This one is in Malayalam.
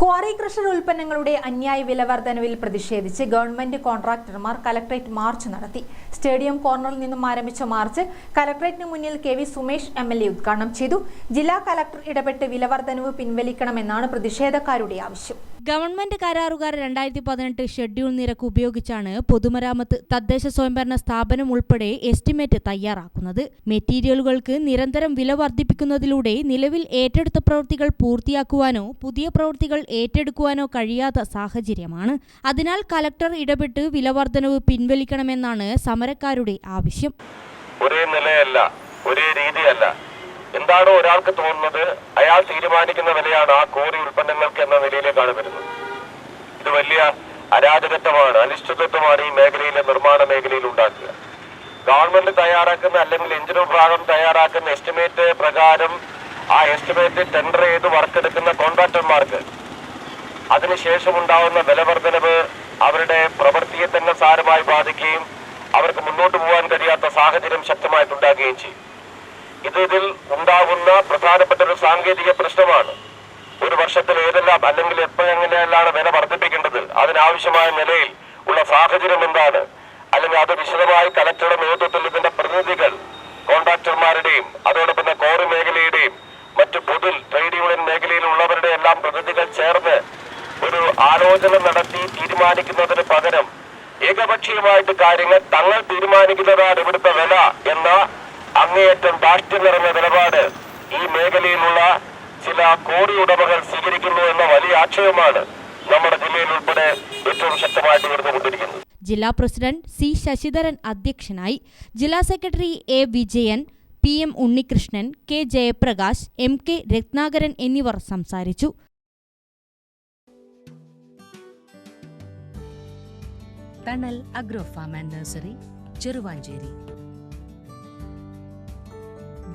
ക്വാറി ക്രഷർ ഉൽപ്പന്നങ്ങളുടെ അന്യായ വില വർധനവിൽ പ്രതിഷേധിച്ച് ഗവൺമെന്റ് കോൺട്രാക്ടർമാർ കലക്ട്രേറ്റ് മാർച്ച് നടത്തി. സ്റ്റേഡിയം കോർണറിൽ നിന്നും ആരംഭിച്ച മാർച്ച് കലക്ട്രേറ്റിന് മുന്നിൽ K V Sumesh M L A ഉദ്ഘാടനം ചെയ്തു. ജില്ലാ കലക്ടർ ഇടപെട്ട് വില വർധനവ് പിൻവലിക്കണമെന്നാണ് പ്രതിഷേധക്കാരുടെ ആവശ്യം. ഗവൺമെന്റ് കരാറുകാർ രണ്ടായിരത്തി പതിനെട്ട് ഷെഡ്യൂൾ നിരക്ക് ഉപയോഗിച്ചാണ് പൊതുമരാമത്ത് തദ്ദേശ സ്വയംഭരണ സ്ഥാപനം ഉൾപ്പെടെ എസ്റ്റിമേറ്റ് തയ്യാറാക്കുന്നത്. മെറ്റീരിയലുകൾക്ക് നിരന്തരം വില വർദ്ധിപ്പിക്കുന്നതിലൂടെ നിലവിൽ ഏറ്റെടുത്ത പ്രവൃത്തികൾ പൂർത്തിയാക്കുവാനോ പുതിയ പ്രവൃത്തികൾ ഏറ്റെടുക്കുവാനോ കഴിയാത്ത സാഹചര്യമാണ്. അതിനാൽ കലക്ടർ ഇടപെട്ട് വിലവർദ്ധനവ് പിൻവലിക്കണമെന്നാണ് സമരക്കാരുടെ ആവശ്യം. ഒരേ നിലയല്ല ഒരേ രീതിയല്ല. എന്താണോ ഒരാൾക്ക് തോന്നുന്നത് അയാൾ തീരുമാനിക്കുന്ന വിലയാണ് ആ കോറി വരുന്നത് ഇത് വലിയ അരാജകത്വമാണ് അനിശ്ചിതത്വമാണ് ഈ മേഖലയിലെ നിർമ്മാണ മേഖലയിൽ ഉണ്ടാക്കുക. ഗവൺമെന്റ് തയ്യാറാക്കുന്ന അല്ലെങ്കിൽ എഞ്ചിൻ വിഭാഗം തയ്യാറാക്കുന്ന എസ്റ്റിമേറ്റ് പ്രകാരം ആ എസ്റ്റിമേറ്റ് ടെൻഡർ ചെയ്ത് വർക്ക് എടുക്കുന്ന കോൺട്രാക്ടർമാർക്ക് അതിനുശേഷം ഉണ്ടാവുന്ന വിലവർദ്ധനവ് അവരുടെ പ്രവൃത്തിയെ തന്നെ സാരമായി ബാധിക്കുകയും അവർക്ക് മുന്നോട്ട് പോകാൻ കഴിയാത്ത സാഹചര്യം ശക്തമായിട്ടുണ്ടാകുകയും ചെയ്യും. ഇത് ഇതിൽ ഉണ്ടാകുന്ന പ്രധാനപ്പെട്ട ഒരു സാങ്കേതിക പ്രശ്നമാണ്. ഒരു വർഷത്തിൽ ഏതെല്ലാം അല്ലെങ്കിൽ എപ്പോഴെങ്ങനെയെല്ലാം വില വർദ്ധിപ്പിക്കേണ്ടത് അതിനാവശ്യമായ നിലയിൽ ഉള്ള സാഹചര്യം എന്താണ്? അല്ലെങ്കിൽ അത് വിശദമായി കലക്ടറുടെ നേതൃത്വത്തിൽ ഇതിന്റെ പ്രതിനിധികൾ കോൺട്രാക്ടർമാരുടെയും അതോടൊപ്പം കോറി മേഖലയുടെയും മറ്റു പൊതു ട്രേഡ് യൂണിയൻ മേഖലയിലുള്ളവരുടെ എല്ലാം പ്രതിനിധികൾ ചേർന്ന് ഒരു ആലോചന നടത്തി തീരുമാനിക്കുന്നതിന് പകരം ഏകപക്ഷീയമായിട്ട് കാര്യങ്ങൾ തങ്ങൾ തീരുമാനിക്കുന്നതാണ് ഇവിടുത്തെ വില എന്ന അങ്ങേയറ്റം ദാഷ്ട്യം നിറഞ്ഞ നിലപാട് ഈ മേഖലയിലുള്ള ചില കോടി ഉടമകൾ സ്വീകരിക്കുന്നു എന്ന വലിയ ആക്ഷേപമാണ് നമ്മുടെ ജില്ലയിൽ ഉൾപ്പെടെ ഏറ്റവും ശക്തമായിട്ട് ഉയർന്നുകൊണ്ടിരിക്കുന്നത്. ജില്ലാ പ്രസിഡന്റ് സി ശശിധരൻ അധ്യക്ഷനായി ജില്ലാ secretary A Vijayan P M Unnikrishnan K Jayaprakash M K Ratnakaran എന്നിവർ സംസാരിച്ചു. Thanal agro farm and nursery Cheruvanchery.